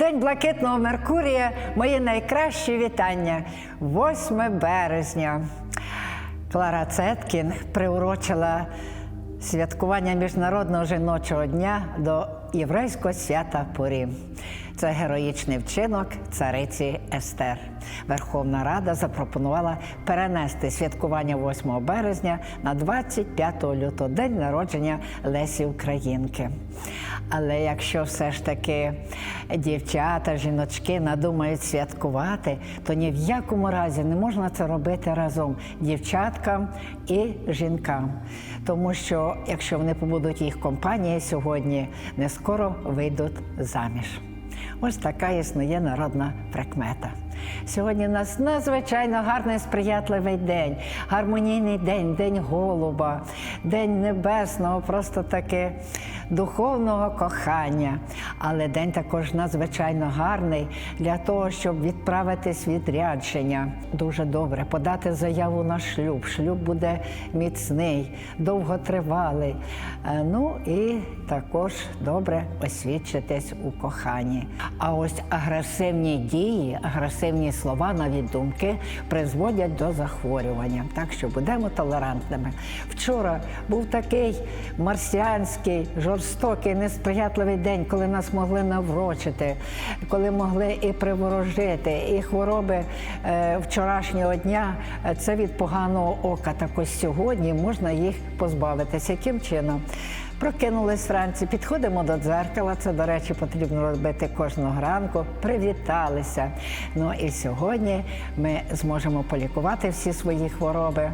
День блакитного Меркурія мої найкращі вітання. 8 березня. Клара Цеткін приурочила святкування Міжнародного жіночого дня до єврейського свята Пурім. Це героїчний вчинок цариці Естер. Верховна Рада запропонувала перенести святкування 8 березня на 25 лютого, день народження Лесі Українки. Але якщо все ж таки дівчата, жіночки надумають святкувати, то ні в якому разі не можна це робити разом дівчаткам і жінкам. Тому що якщо вони побудуть їх компанії сьогодні, не скоро вийдуть заміж. Ось така існує народна прикмета. Сьогодні у нас надзвичайно гарний сприятливий день, гармонійний день, день голуба, день небесного, просто таки духовного кохання. Але день також надзвичайно гарний для того, щоб відправитись відрядження. Дуже добре подати заяву на шлюб. Шлюб буде міцний, довготривалий. Е, Ну і також добре освідчитись у коханні. А ось агресивні дії, агресивні слова, навіть думки призводять до захворювання. Так що будемо толерантними. Вчора був такий марсіанський, жорстокий, несприятливий день, коли нас могли наврочити, коли могли і приворожити, і хвороби е, вчорашнього дня це від поганого ока. Так ось сьогодні можна їх позбавитися. Яким чином? Прокинулись вранці, підходимо до дзеркала. Це, до речі, потрібно робити кожного ранку. Привіталися. Ну і сьогодні ми зможемо полікувати всі свої хвороби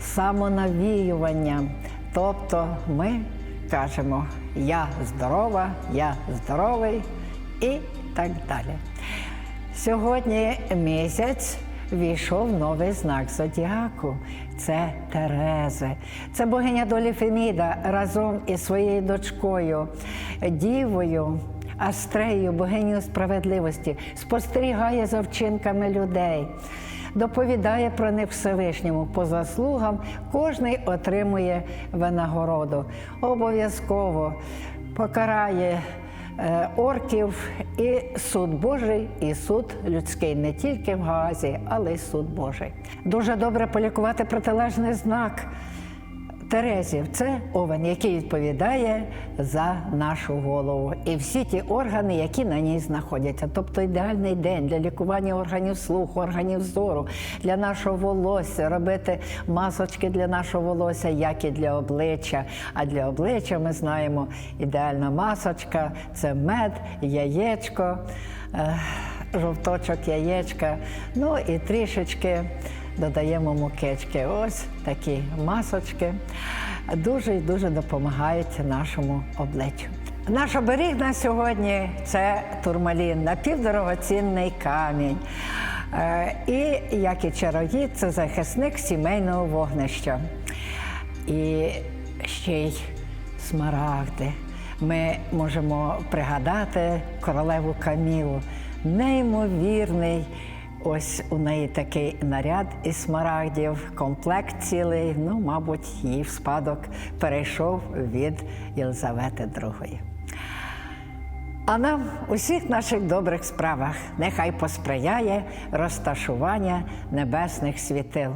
самонавіюванням. Тобто ми кажемо Я здорова, я здоровий і так далі. Сьогодні місяць війшов новий знак зодіаку. Це Терези. Це богиня долі Феміда разом із своєю дочкою, дівою. Астреєю, богинею справедливості, спостерігає за вчинками людей, доповідає про них Всевишньому по заслугам, кожний отримує винагороду. Обов'язково покарає орків і суд Божий, і суд людський не тільки в Гаазі, але й суд Божий. Дуже добре полікувати протилежний знак. Терезів це овен, який відповідає за нашу голову і всі ті органи, які на ній знаходяться. Тобто ідеальний день для лікування органів слуху, органів зору, для нашого волосся, робити масочки для нашого волосся, як і для обличчя. А для обличчя ми знаємо ідеальна масочка це мед, яєчко, е, жовточок яєчка, ну і трішечки додаємо мукечки. Ось такі масочки дуже і дуже допомагають нашому обличчю. Наш оберіг на сьогодні це турмалін, напівдорогоцінний камінь. Е, І як і чароїд, це захисник сімейного вогнища. І ще й смарагди. Ми можемо пригадати королеву Камілу. Неймовірний. Ось у неї такий наряд із смарагдів, комплект цілий. Ну, мабуть, її в спадок перейшов від Єлизавети II. А нам у всіх наших добрих справах нехай посприяє розташування небесних світил.